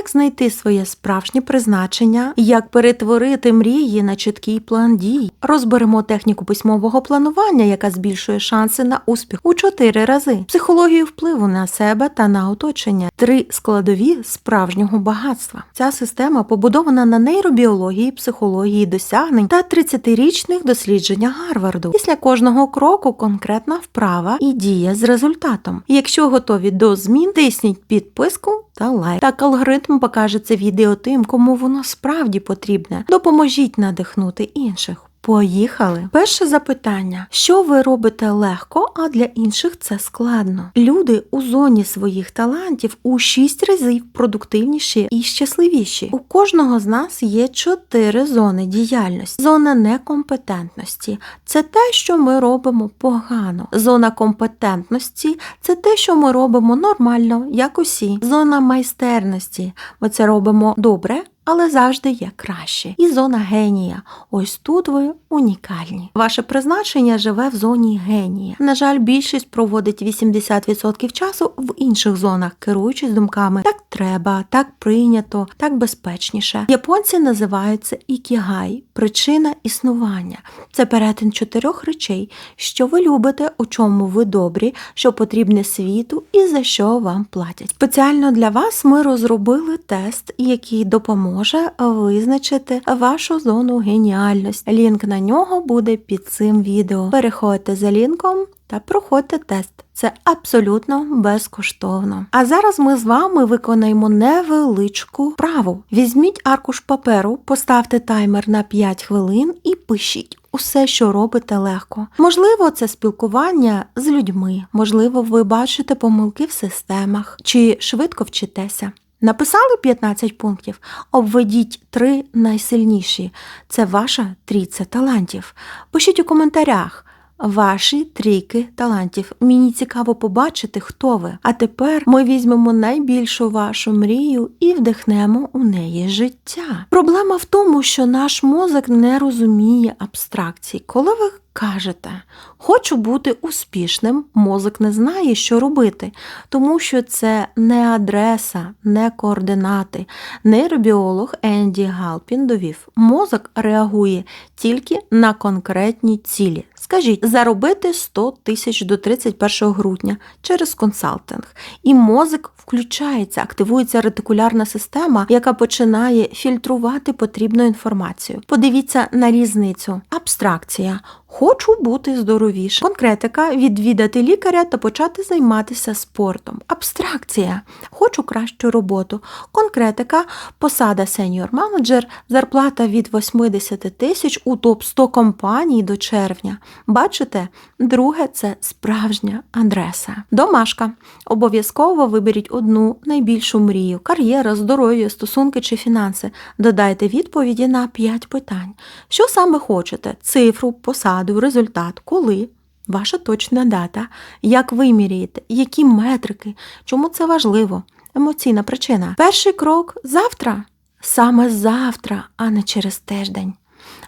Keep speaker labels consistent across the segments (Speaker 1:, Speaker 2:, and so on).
Speaker 1: як знайти своє справжнє призначення, як перетворити мрії на чіткий план дій. Розберемо техніку письмового планування, яка збільшує шанси на успіх у чотири рази, психологію впливу на себе та на оточення, три складові справжнього багатства. Ця система побудована на нейробіології, психології досягнень та 30-річних дослідженнях Гарварду. Після кожного кроку конкретна вправа і дія з результатом. Якщо готові до змін, тисніть підписку та лайк. Так алгоритм покаже це відео тим, кому воно справді потрібне. Допоможіть надихнути інших. Поїхали. Перше запитання: що ви робите легко, а для інших це складно? Люди у зоні своїх талантів у 6 разів продуктивніші і щасливіші. У кожного з нас є чотири зони діяльності. Зона некомпетентності це те, що ми робимо погано. Зона компетентності це те, що ми робимо нормально, як усі. Зона майстерності ми це робимо добре. Але завжди є краще. І зона генія. Ось тут ви унікальні. Ваше призначення живе в зоні генія. На жаль, більшість проводить 80% часу в інших зонах, керуючись думками так треба, так прийнято, так безпечніше. Японці називають це ікігай, причина існування. Це перетин чотирьох речей, що ви любите, у чому ви добрі, що потрібне світу і за що вам платять. Спеціально для вас ми розробили тест, який допоможе визначити вашу зону геніальності. Лінк на нього буде під цим відео. Переходьте за лінком та проходьте тест. Це абсолютно безкоштовно. А зараз ми з вами виконаємо невеличку вправу. Візьміть аркуш паперу, поставте таймер на 5 хвилин і пишіть. Усе, що робите легко. Можливо, це спілкування з людьми, можливо, ви бачите помилки в системах чи швидко вчитеся. Написали 15 пунктів, обведіть три найсильніші. Це ваша трійця талантів. Пишіть у коментарях ваші трійки талантів. Мені цікаво побачити, хто ви. А тепер ми візьмемо найбільшу вашу мрію і вдихнемо у неї життя. Проблема в тому, що наш мозок не розуміє абстракцій. Коли ви кажете, хочу бути успішним, мозок не знає, що робити, тому що це не адреса, не координати. Нейробіолог Енді Галпін довів, мозок реагує тільки на конкретні цілі. Скажіть, заробити 100 тисяч до 31 грудня через консалтинг. І мозок включається, активується ретикулярна система, яка починає фільтрувати потрібну інформацію. Подивіться на різницю. Абстракція. Хочу бути здоровіше. Конкретика відвідати лікаря та почати займатися спортом. Абстракція. Хочу кращу роботу. Конкретика посада сеньор менеджер, зарплата від 80 тисяч у топ 100 компаній до червня. Бачите, друге це справжня адреса. Домашка. Обов'язково виберіть одну найбільшу мрію: кар'єра, здоров'я, стосунки чи фінанси. Додайте відповіді на 5 питань. Що саме хочете? Цифру, посаду, результат, коли? Ваша точна дата, як ви міряєте, які метрики, чому це важливо? Емоційна причина. Перший крок завтра. Саме завтра, а не через тиждень.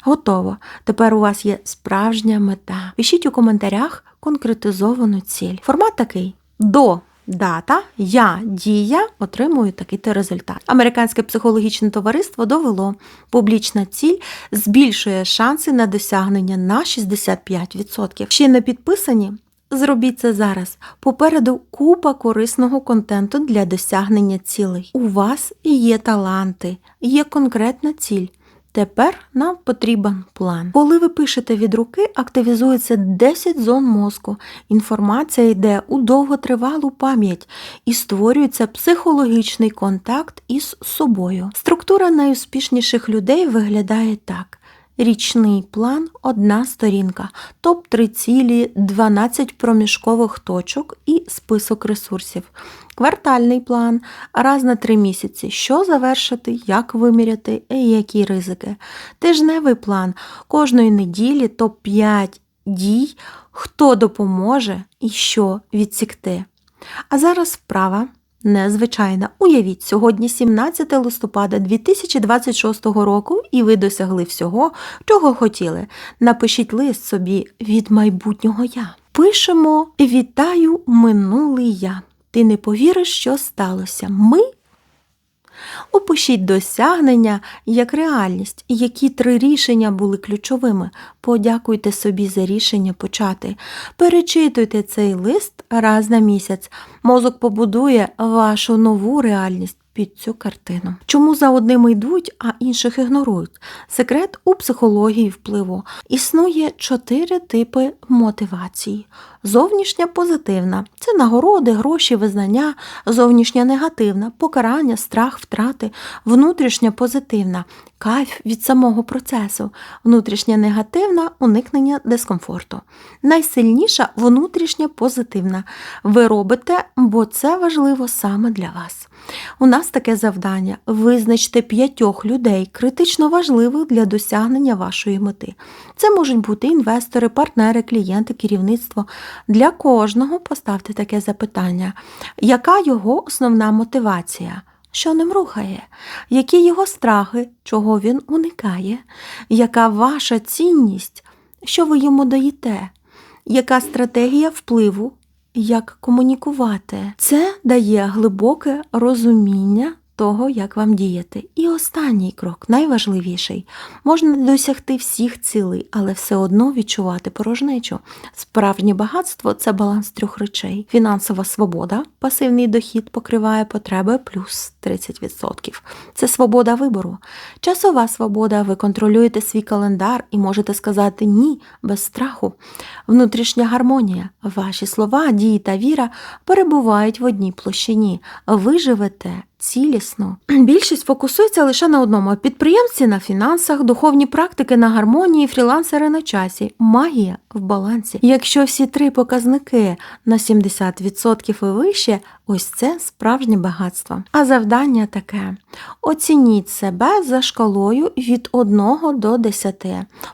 Speaker 1: Готово. Тепер у вас є справжня мета. Пишіть у коментарях конкретизовану ціль. Формат такий: до. Дата, я дія отримую такий-то результат. Американське психологічне товариство довело, публічна ціль збільшує шанси на досягнення на 65%. Ще не підписані? Зробіть це зараз. Попереду купа корисного контенту для досягнення цілей. У вас є таланти, є конкретна ціль. Тепер нам потрібен план. Коли ви пишете від руки, активізується 10 зон мозку. Інформація йде у довготривалу пам'ять і створюється психологічний контакт із собою. Структура найуспішніших людей виглядає так. Річний план одна сторінка, топ 3 цілі, 12 проміжкових точок і список ресурсів. Квартальний план раз на 3 місяці. Що завершити, як виміряти, і які ризики. Тижневий план кожної неділі топ 5 дій, хто допоможе і що відсікти. А зараз вправа. Незвичайна. Уявіть, сьогодні 17 листопада 2026 року, і ви досягли всього, чого хотіли. Напишіть лист собі від майбутнього я. Пишемо Вітаю минулий я. Ти не повіриш, що сталося. Ми Опишіть досягнення як реальність, які три рішення були ключовими. Подякуйте собі за рішення почати. Перечитуйте цей лист раз на місяць. Мозок побудує вашу нову реальність. Під цю картину. Чому за одними йдуть, а інших ігнорують? Секрет у психології впливу. Існує чотири типи мотивації. Зовнішня позитивна це нагороди, гроші, визнання, зовнішня негативна, покарання, страх, втрати, внутрішня позитивна, кайф від самого процесу, внутрішня негативна уникнення дискомфорту. Найсильніша внутрішня позитивна. Ви робите, бо це важливо саме для вас. У нас таке завдання визначте п'ятьох людей, критично важливих для досягнення вашої мети. Це можуть бути інвестори, партнери, клієнти, керівництво. Для кожного поставте таке запитання, яка його основна мотивація? Що ним рухає? Які його страхи, чого він уникає? Яка ваша цінність? Що ви йому даєте? Яка стратегія впливу? Як комунікувати? Це дає глибоке розуміння того, як вам діяти. І останній крок, найважливіший. Можна досягти всіх цілей, але все одно відчувати порожнечу. Справжнє багатство це баланс трьох речей: фінансова свобода, пасивний дохід покриває потреби плюс 30%. Це свобода вибору. Часова свобода, ви контролюєте свій календар і можете сказати ні без страху. Внутрішня гармонія. Ваші слова, дії та віра перебувають в одній площині. Ви живете цілісно. Більшість фокусується лише на одному: підприємці на фінансах, духовні практики на гармонії, фрілансери на часі, магія в балансі. Якщо всі три показники на 70% і вище, ось це справжнє багатство. А завдання таке: оцініть себе за шкалою від 1 до 10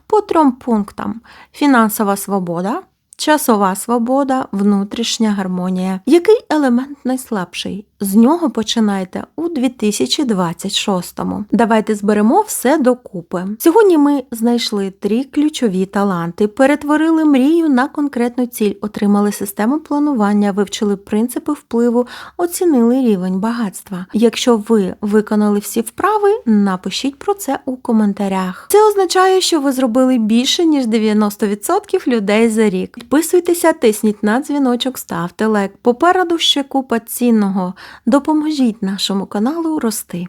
Speaker 1: по трьом пунктам: фінансова свобода. Часова свобода, внутрішня гармонія. Який елемент найслабший? З нього починайте у 2026-му. Давайте зберемо все докупи. Сьогодні ми знайшли три ключові таланти, перетворили мрію на конкретну ціль, отримали систему планування, вивчили принципи впливу, оцінили рівень багатства. Якщо ви виконали всі вправи, напишіть про це у коментарях. Це означає, що ви зробили більше ніж 90% людей за рік. Підписуйтеся, тисніть на дзвіночок, ставте лайк. Попереду ще купа цінного. Допоможіть нашому каналу рости.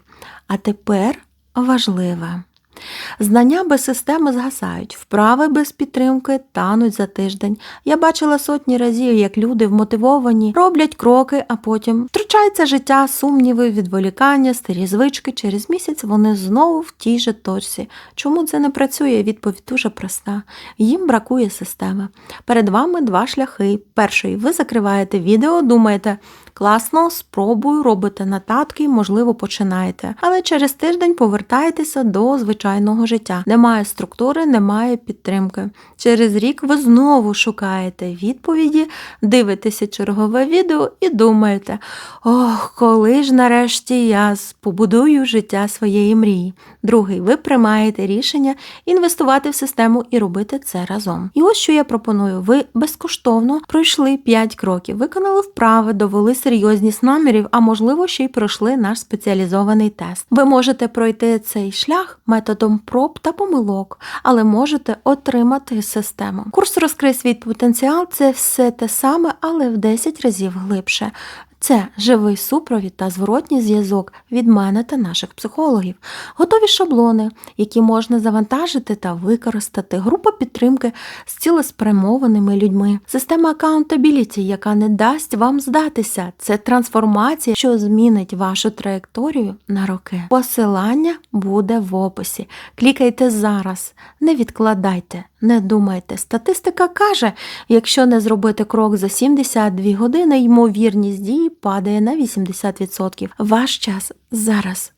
Speaker 1: А тепер важливе. Знання без системи згасають, вправи без підтримки тануть за тиждень. Я бачила сотні разів, як люди вмотивовані, роблять кроки, а потім втручається життя, сумніви, відволікання, старі звички. Через місяць вони знову в тій же точці. Чому це не працює? Відповідь дуже проста. Їм бракує системи. Перед вами два шляхи. Перший ви закриваєте відео, думаєте. Класно, спробую, робите нотатки, можливо, починаєте. Але через тиждень повертаєтеся до звичайного життя. Немає структури, немає підтримки. Через рік ви знову шукаєте відповіді, дивитеся чергове відео і думаєте: ох, коли ж нарешті я побудую життя своєї мрії. Другий, ви приймаєте рішення інвестувати в систему і робити це разом. І ось що я пропоную: ви безкоштовно пройшли 5 кроків, виконали вправи, довели серйозність намірів, а можливо, ще й пройшли наш спеціалізований тест. Ви можете пройти цей шлях методом проб та помилок, але можете отримати систему. Курс розкрий свій потенціал це все те саме, але в 10 разів глибше. Це живий супровід та зворотній зв'язок від мене та наших психологів, готові шаблони, які можна завантажити та використати, група підтримки з цілеспрямованими людьми, система аккаунтабіліті, яка не дасть вам здатися. Це трансформація, що змінить вашу траєкторію на роки. Посилання буде в описі. Клікайте зараз, не відкладайте, не думайте. Статистика каже, якщо не зробити крок за 72 години, ймовірність дії падає на 80%. Ваш час зараз.